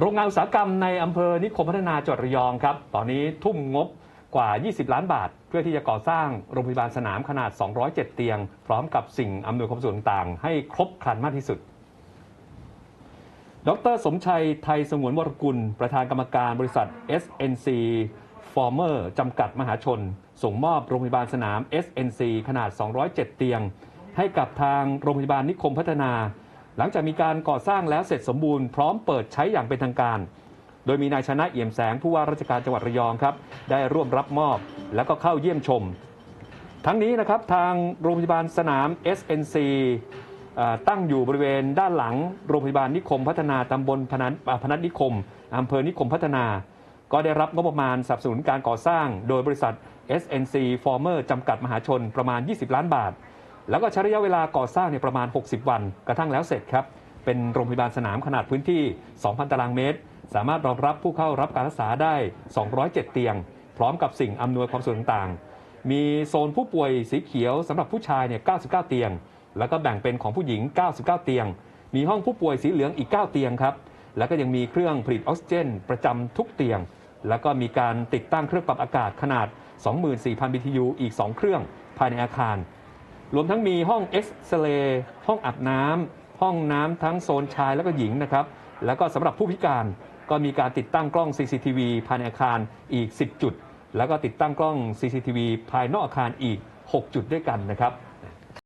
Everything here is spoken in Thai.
โรงงานอุตสาหกรรมในอำเภอนิคมพัฒนาจังหวัดระยองครับ ตอนนี้ทุ่มงบกว่า 20 ล้านบาท เพื่อที่จะก่อสร้างโรงพยาบาลสนามขนาด 207 เตียง พร้อมกับสิ่งอำนวยความสะดวกต่างๆ ให้ครบครันมากที่สุด ดรสมชัยไทยสงวนวรกุล ประธานกรรมการบริษัท SNC Former จำกัดมหาชน ส่งมอบโรงพยาบาลสนาม SNC ขนาด 207 เตียง ให้กับทางโรงพยาบาลนิคมพัฒนา หลังจากมีการก่อสร้างแล้วเสร็จสมบูรณ์พร้อมเปิดใช้อย่างเป็นทางการ โดยมีนายชนะเอี่ยมแสงผู้ว่าราชการจังหวัดระยองครับ ได้ร่วมรับมอบแล้วก็เข้าเยี่ยมชม ทั้งนี้นะครับทางโรงพยาบาลสนาม SNC ตั้งอยู่บริเวณด้านหลังโรงพยาบาลนิคมพัฒนาตำบลพนัสอ่าพนัสนิคมอำเภอนิคมพัฒนา ก็ได้รับงบประมาณสนับสนุนการก่อสร้าง โดยบริษัท SNC Former จำกัดมหาชนประมาณ 20 ล้านบาท แล้วก็ใช้ระยะเวลาก่อสร้างเนี่ยประมาณ 60 วัน กระทั่งแล้วเสร็จครับ เป็นโรงพยาบาลสนามขนาดพื้นที่ 2,000 ตารางเมตร สามารถรองรับผู้เข้ารับการรักษาได้ 207 เตียง พร้อมกับสิ่งอำนวยความสะดวกต่างๆ มีโซนผู้ป่วยสีเขียวสำหรับผู้ชายเนี่ย 99 เตียง แล้วก็แบ่งเป็นของผู้หญิง 99 เตียง มีห้องผู้ป่วยสีเหลืองอีก 9 เตียงครับ แล้วก็ยังมีเครื่องผลิตออกซิเจน ประจำทุกเตียง แล้วก็มีการติดตั้งเครื่องปรับอากาศขนาด 24,000 BTU อีก 2 เครื่องภายในอาคาร รวมทั้งมีห้องเอ็กซเรย์ห้องอาบน้ำห้องน้ำทั้งโซนชายและก็หญิงนะครับ แล้วก็สำหรับผู้พิการก็มีการติดตั้งกล้อง CCTV ภายในอาคารอีก 10 จุด แล้วก็ติดตั้งกล้อง CCTV ภายนอกอาคารอีก 6 จุดด้วยกันนะครับ